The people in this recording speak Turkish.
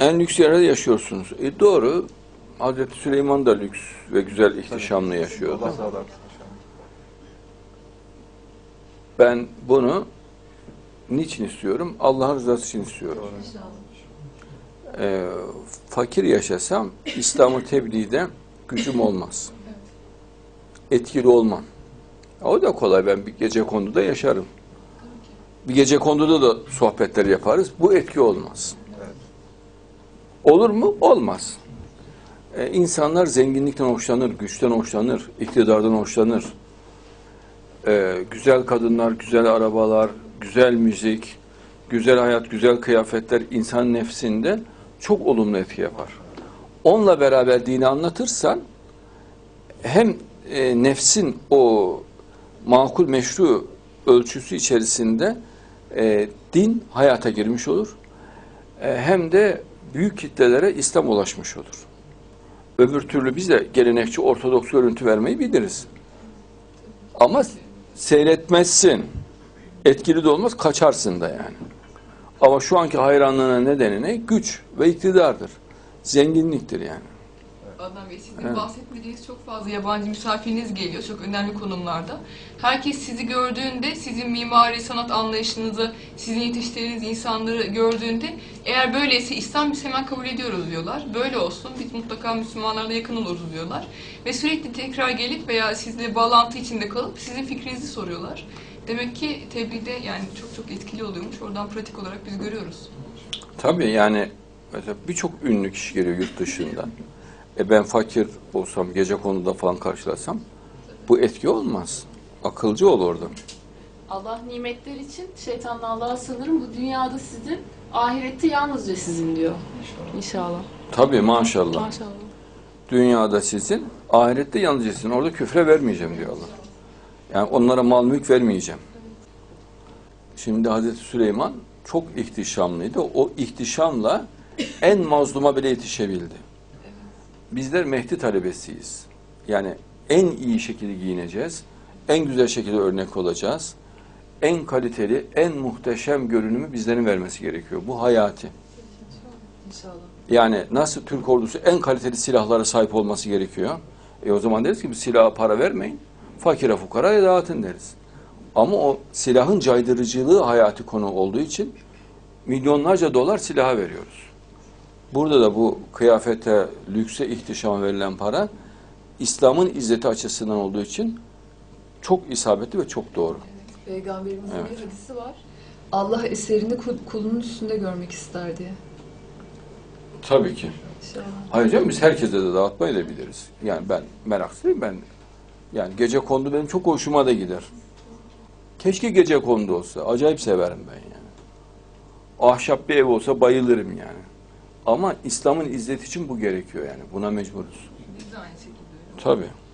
En lüks yerde yaşıyorsunuz. E doğru. Hazreti Süleyman da lüks ve güzel ihtişamlı yaşıyordu. Allah sağlar. Ben bunu niçin istiyorum? Allah'ın rızası için istiyorum. Ee, fakir yaşasam İslam'ı tebliğde gücüm olmaz. Etkili olmam. O da kolay. Ben bir gece konduda yaşarım. Bir gece konduda da sohbetler yaparız. Bu etki olmaz. Olur mu? Olmaz. Ee, insanlar zenginlikten hoşlanır, güçten hoşlanır, iktidardan hoşlanır. Ee, güzel kadınlar, güzel arabalar, güzel müzik, güzel hayat, güzel kıyafetler insan nefsinde çok olumlu etki yapar. Onunla beraber dini anlatırsan hem e, nefsin o makul meşru ölçüsü içerisinde e, din hayata girmiş olur. E, hem de büyük kitlelere İslam ulaşmış olur. Öbür türlü biz de gelenekçi ortodoks görüntü vermeyi biliriz. Ama seyretmezsin. Etkili de olmaz, kaçarsın da yani. Ama şu anki hayranlığına nedeni ne? Güç ve iktidardır. Zenginliktir yani. Adnan Bey sizin Evet. bahsetmediğiniz çok fazla yabancı misafiriniz geliyor çok önemli konumlarda. Herkes sizi gördüğünde sizin mimari sanat anlayışınızı, sizin yetiştirdiğiniz insanları gördüğünde eğer böyleyse İslam biz hemen kabul ediyoruz diyorlar. Böyle olsun biz mutlaka Müslümanlarla yakın oluruz diyorlar. Ve sürekli tekrar gelip veya sizle bağlantı içinde kalıp sizin fikrinizi soruyorlar. Demek ki tebliğde yani çok çok etkili oluyormuş. Oradan pratik olarak biz görüyoruz. Tabii yani birçok ünlü kişi geliyor yurt dışından. E ben fakir olsam, gece konuda falan karşılasam bu etki olmaz. Akılcı ol orada. Allah nimetler için şeytanla Allah'a sınırım. Bu dünyada sizin, ahirette yalnızca sizin diyor. İnşallah. Tabii maşallah. Maşallah. Dünyada sizin, ahirette yalnızca sizin. Orada küfre vermeyeceğim diyor Allah. Yani onlara mal mülk vermeyeceğim. Şimdi Hazreti Süleyman çok ihtişamlıydı. O ihtişamla en mazluma bile yetişebildi. Bizler Mehdi talebesiyiz. Yani en iyi şekilde giyineceğiz. En güzel şekilde örnek olacağız. En kaliteli, en muhteşem görünümü bizlerin vermesi gerekiyor. Bu hayati. İnşallah. Yani nasıl Türk ordusu en kaliteli silahlara sahip olması gerekiyor. E o zaman deriz ki bir silaha para vermeyin. Fakire fukaraya dağıtın deriz. Ama o silahın caydırıcılığı hayati konu olduğu için milyonlarca dolar silaha veriyoruz. Burada da bu kıyafete, lükse ihtişam verilen para İslam'ın izzeti açısından olduğu için çok isabetli ve çok doğru. Peygamberimizin Evet. bir hadisi var. Allah eserini kul- kulunun üstünde görmek ister diye. Tabii ki. İnşallah. Hayır canım biz herkese de dağıtmayı da biliriz. Yani ben meraklıyım ben. Yani gece kondu benim çok hoşuma da gider. Keşke gece kondu olsa. Acayip severim ben yani. Ahşap bir ev olsa bayılırım yani. Ama İslam'ın izzeti için bu gerekiyor yani. Buna mecburuz. Biz de aynı şekilde öyle. Tabii.